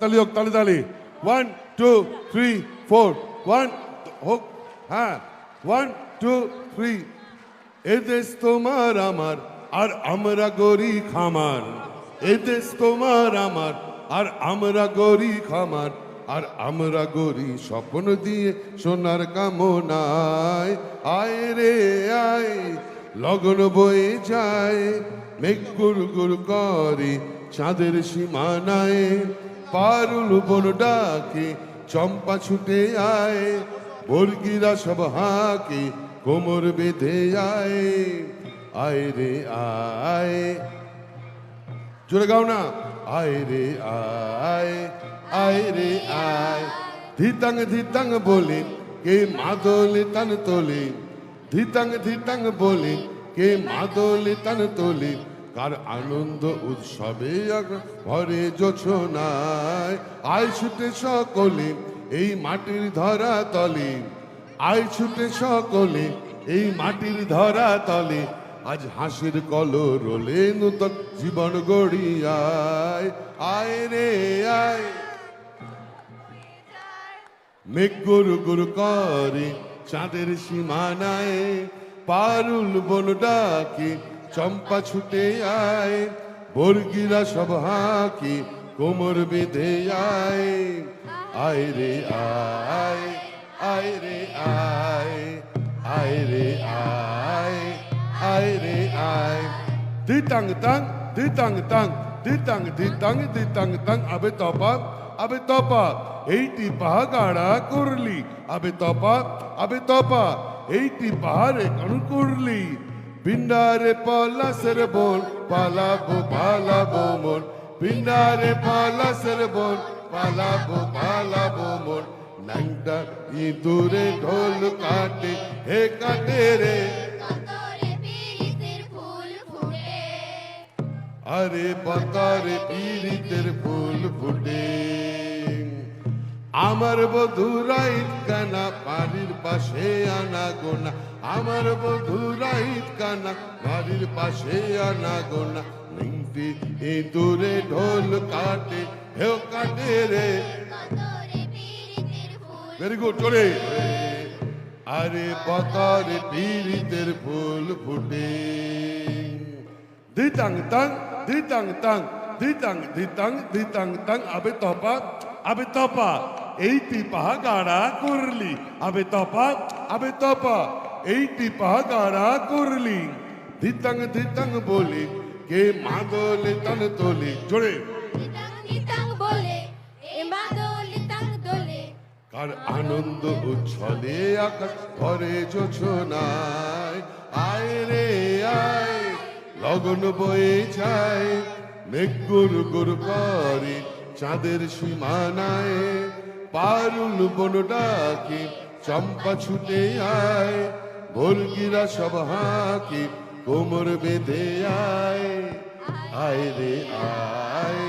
তালি হোক, তালি তালি। One two three four one হোক হ্যাঁ। ওয়ান টু থ্রি এ দেশ তোমার আমার, আর আমরা গরি খামার এ দেশ তোমার আমার, আর আমরা গরি খামার আর আমরা গরি স্বপ্ন দিয়ে সোনার কামনায়। আয় রে, আয়। লগন বয়ে যায়। মেঘ গুর গুর করে চাঁদের সীমানায়। পারুল বন ডাকে, চম্পা ছুটে আয়, বর্গিরা সব হাকে, কোমর বেঁধে আয়। আয় রে আয়। জোরে গাও না। আয় রে আয় আয় রে আয়। ধিতাং ধিতাং বলে কে মাদলে তান তোলে। ধিতাং ধিতাং বলে কে মাদলে তান তোলে। কার আনন্দ উৎসবে ভরে জোছনায়। আয় ছুটে সকলে এই মাটির ধরা তলে। আয় ছুটে সকলে এই মাটির ধরা তলে। আজ হাসির কল রোলে নূতন জীবন গড়িয়ায়। আয় রে, আয়। মেঘ গুরু গুরু করে চাঁদের সীমানায়। পারুল বন ডাকে চম্পা ছুটে আয়, বর্গিরা সব হাকি, কোমর বেঁধে আয়। আয় রে আয় আয় রে আয় আয় রে আয় আয় রে আয়। দিতাং তাং দিতাং তাং দিতাং দিতাং দিতাং তাং, আবে তপা আবে তপা, এইটি পাহাগাড়া করলি। আবে তপা আবে তপা, এইটি পাহাড়ে কোন করলি। পিন্ডারে পলাশের বোন পালাবো পালাবো মন পিন্ডারে পলাশের বোন পালাবো পালাবো মন নাইটা ইঁদুরে ঢোল কাটে হে কাটে রে আরে পাতারে পীড়িতের ফুল আমার বধুরাইত কানা, বাড়ির পাশে আনা গোনা। আমার বধুরাইত কানা, বাড়ির পাশে আনা গোনা। নিমতি ইঁদুরে ঢোল কাটে হেও কাটে রে। ভেরি গুড চলে। আরে পাতারে পীড়িতের ফুল ফুটে। দিতাং তাং দিতাং তাং দিতাং দিতাং দিতাং তাং। আবে তপা আবে তপা। এইটি পাহাগাড়া করলি। আবে তপা আবে তপা এইটি পাহাগাড়া করলি। দিতাং দিতাং বলি কে মাদলে তন তোলে। জোরে। কার আনন্দ উচ্ছলে আকাশ ভরে যোছনায়। আয় রে আয় লগন বয়ে যায়। মেঘ গুর গুর করে চাঁদের সীমানায়। পারুল বন ডাকে চম্পা ছুটে আয়, বর্গিরা সব হাঁকে, কোমর বেঁধে আয়। আয় রে, আয়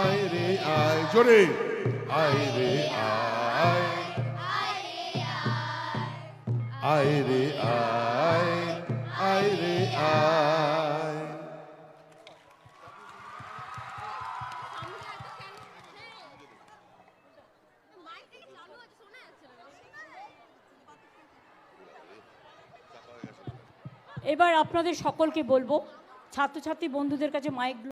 আয় রে, আয়, জোরে। আয় রে, আয় আয় রে, আয় আয় রে, আয়। এবার আপনাদের সকলকে বলব ছাত্রছাত্রী বন্ধুদের কাছে মাইক